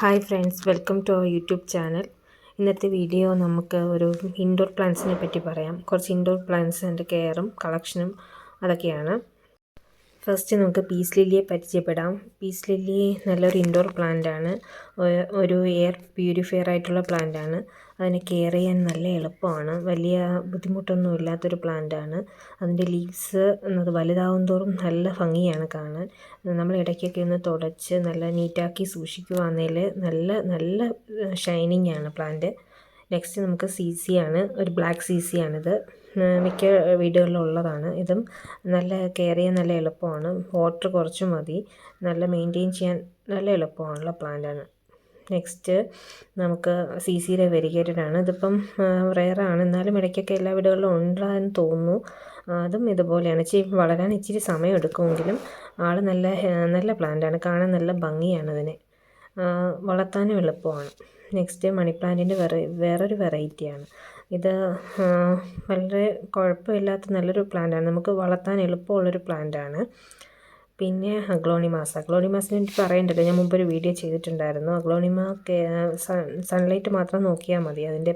Hi friends welcome to our YouTube channel ഇന്നത്തെ video നമുക്ക് ഒരു ഇൻഡോർ പ്ലാന്റ്സിനെ പറ്റി പറയാം. കുറച്ച് ഇൻഡോർ പ്ലാന്റ്സിന്റെ കെയറും കളക്ഷനും അതൊക്കെയാണ്. ഫസ്റ്റ് നമുക്ക് പീസ് ലില്ലിയെ പരിചയപ്പെടാം. പീസ് ലില്ലി നല്ലൊരു ഇൻഡോർ പ്ലാന്റ് ആണ്. ഒരു എയർ പ്യൂരിഫയർ ആയിട്ടുള്ള പ്ലാന്റ് ആണ്. അതിനെ കെയർ ചെയ്യാൻ നല്ല എളുപ്പമാണ്. വലിയ ബുദ്ധിമുട്ടൊന്നും ഇല്ലാത്തൊരു പ്ലാന്റാണ് അതിന്റെ ലീവ്സ് എന്നത് വലുതാവും തോറും നല്ല ഭംഗിയാണ് കാണാൻ. നമ്മൾ ഇടയ്ക്കൊക്കെ ഒന്ന് തുടച്ച് നല്ല നീറ്റാക്കി സൂക്ഷിക്കുകയാണെങ്കിൽ നല്ല നല്ല ഷൈനിങ് ആണ് പ്ലാന്റ് നെക്സ്റ്റ് നമുക്ക് സി സി ആണ്. ഒരു ബ്ലാക്ക് സി സി ആണിത്. മിക്ക വീടുകളിലും ഉള്ളതാണ് ഇതും നല്ല കെയർ ചെയ്യാൻ നല്ല എളുപ്പമാണ്. വാട്ടർ കുറച്ച് മതി. നല്ല മെയിന്റെയിൻ ചെയ്യാൻ നല്ല എളുപ്പമുള്ള പ്ലാന്റാണ് നെക്സ്റ്റ് നമുക്ക് സി സിയിലെ വെരിഗേറ്റഡ് ആണ്. ഇതിപ്പം റെയറാണ് എന്നാലും ഇടയ്ക്കൊക്കെ എല്ലാ വീടുകളിലും ഉണ്ടെന്ന് തോന്നുന്നു. അതും ഇതുപോലെയാണ്. ഇച്ചിരി വളരാൻ ഇച്ചിരി സമയം എടുക്കുമെങ്കിലും ആൾ നല്ല നല്ല പ്ലാന്റാണ് കാണാൻ നല്ല ഭംഗിയാണ് അതിനെ. വളർത്താനും എളുപ്പമാണ്. നെക്സ്റ്റ് മണി പ്ലാന്റിന്റെ വെറൈ വേറൊരു വെറൈറ്റിയാണ് ഇത് വളരെ കുഴപ്പമില്ലാത്ത നല്ലൊരു പ്ലാന്റാണ് നമുക്ക് വളർത്താൻ എളുപ്പമുള്ളൊരു പ്ലാന്റാണ് പിന്നെ അഗ്ലോണിമാസ. അഗ്ലോണിമാസിനെ എനിക്ക് പറയേണ്ടല്ലോ. ഞാൻ മുമ്പൊരു വീഡിയോ ചെയ്തിട്ടുണ്ടായിരുന്നു. അഗ്ലോണിമ സൺലൈറ്റ് മാത്രം നോക്കിയാൽ മതി. അതിന്റെ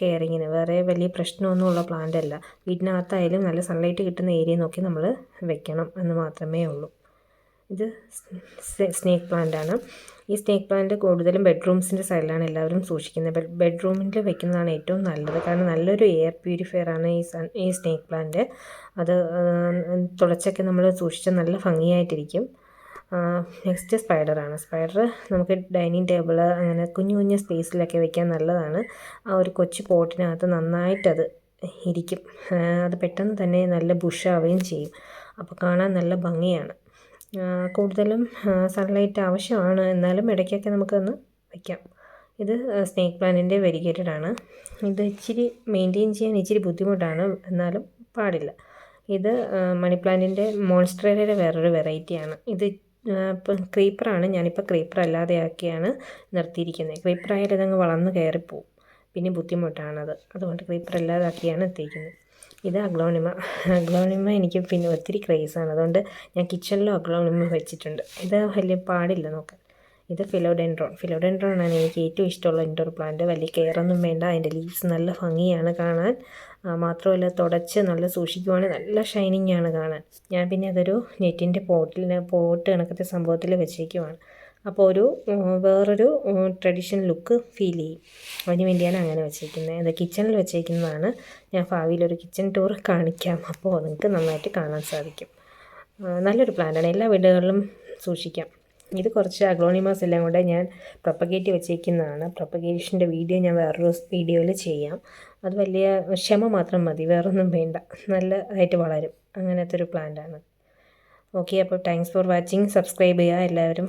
കെയറിങ്ങിന് വേറെ വലിയ പ്രശ്നമൊന്നും ഉള്ള പ്ലാന്റ് അല്ല. വീടിനകത്തായാലും നല്ല സൺലൈറ്റ് കിട്ടുന്ന ഏരിയ നോക്കി നമ്മൾ വെക്കണം എന്ന് മാത്രമേ ഉള്ളൂ. ഇത് സ്നേക്ക് പ്ലാന്റ് ആണ്. ഈ സ്നേക്ക് പ്ലാന്റ് കൂടുതലും ബെഡ്റൂംസിന്റെ സൈഡിലാണ് എല്ലാവരും സൂക്ഷിക്കുന്നത്. ബെഡ്റൂമിൽ വെക്കുന്നതാണ് ഏറ്റവും നല്ലത്. കാരണം നല്ലൊരു എയർ പ്യൂരിഫയർ ആണ് ഈ ഈ സ്നേക്ക് പ്ലാന്റ്. അത് തുളച്ചൊക്കെ നമ്മൾ സൂക്ഷിച്ചാൽ നല്ല ഭംഗിയായിട്ടിരിക്കും. നെക്സ്റ്റ് സ്പൈഡറാണ് സ്പൈഡർ നമുക്ക് ഡൈനിങ് ടേബിൾ അങ്ങനെ കുഞ്ഞു കുഞ്ഞു സ്പേസിലൊക്കെ വെക്കാൻ നല്ലതാണ്. ആ ഒരു കൊച്ചു പോട്ടിനകത്ത് നന്നായിട്ടത് ഇരിക്കും. അത് പെട്ടെന്ന് തന്നെ നല്ല ബുഷാവുകയും ചെയ്യും. അപ്പോൾ കാണാൻ നല്ല ഭംഗിയാണ്. കൂടുതലും സൺലൈറ്റ് ആവശ്യമാണ്. എന്നാലും ഇടയ്ക്കൊക്കെ നമുക്കൊന്ന് വയ്ക്കാം ഇത് സ്നേക്ക് പ്ലാന്റിന്റെ വെരിഗേറ്റഡ് ആണ് ഇത് ഇച്ചിരി മെയിന്റെയിൻ ചെയ്യാൻ ഇച്ചിരി ബുദ്ധിമുട്ടാണ്. എന്നാലും പാടില്ല. ഇത് മണി പ്ലാന്റിന്റെ മോൺസ്ട്രേലയുടെ വേറൊരു വെറൈറ്റിയാണ് ഇത് ഇപ്പം ക്രീപ്പറാണ് ഞാനിപ്പോൾ ക്രീപ്പർ അല്ലാതെയാക്കിയാണ് നിർത്തിയിരിക്കുന്നത്. ക്രീപ്പറായാലും ഇതങ്ങ് വളർന്ന് കയറിപ്പോവും. പിന്നെ ബുദ്ധിമുട്ടാണത്. അതുകൊണ്ട് ക്രീപ്പർ ഇല്ലാതാക്കിയാണ് എത്തിക്കുന്നത് ഇത് അഗ്ലോണിമ. അഗ്ലോണിമ എനിക്ക് പിന്നെ ഒത്തിരി ക്രേസാണ് അതുകൊണ്ട് ഞാൻ കിച്ചണിലും അഗ്ലോണിമ വെച്ചിട്ടുണ്ട്. ഇത് വലിയ പാടില്ല നോക്കാൻ. ഇത് ഫിലോഡെൻഡ്രോൺ ഫിലോഡെൻഡ്രോൺ ആണ് എനിക്ക് ഏറ്റവും ഇഷ്ടമുള്ള ഇൻഡോർ പ്ലാന്റ് വലിയ കെയറൊന്നും വേണ്ട. അതിന്റെ ലീവ്സ് നല്ല ഭംഗിയാണ് കാണാൻ. മാത്രമല്ല തുടച്ച് നല്ല സൂക്ഷിക്കുവാണെങ്കിൽ നല്ല ഷൈനിങ് ആണ് കാണാൻ. ഞാൻ പിന്നെ അതൊരു നെറ്റിന്റെ പോട്ടിൽ പോട്ട് കണക്കത്തെ സംഭവത്തിൽ വെച്ചേക്കുവാണ് അപ്പോൾ ഒരു വേറൊരു ട്രഡീഷണൽ ലുക്ക് ഫീൽ ചെയ്യും. അതിന് വേണ്ടിയാണ് അങ്ങനെ വെച്ചേക്കുന്നത് അത് കിച്ചണിൽ വെച്ചേക്കുന്നതാണ് ഞാൻ ഭാവിയിൽ ഒരു കിച്ചൺ ടൂർ കാണിക്കാം. അപ്പോൾ നിങ്ങൾക്ക് നന്നായിട്ട് കാണാൻ സാധിക്കും. നല്ലൊരു പ്ലാന്റാണ് എല്ലാ വീടുകളിലും സൂക്ഷിക്കാം. ഇത് കുറച്ച് അഗ്ലോണിമാസ് എല്ലാം കൂടെ ഞാൻ പ്രൊപ്പഗേറ്റ് വെച്ചേക്കുന്നതാണ് പ്രൊപ്പഗേഷന്റെ വീഡിയോ ഞാൻ വേറൊരു വീഡിയോയിൽ ചെയ്യാം. അത് വലിയ ക്ഷമ മാത്രം മതി. വേറൊന്നും വേണ്ട. നല്ല ആയിട്ട് വളരും. അങ്ങനത്തെ ഒരു പ്ലാന്റാണ് ഓക്കെ അപ്പോൾ താങ്ക്സ് ഫോർ വാച്ചിങ് സബ്സ്ക്രൈബ് ചെയ്യുക എല്ലാവരും.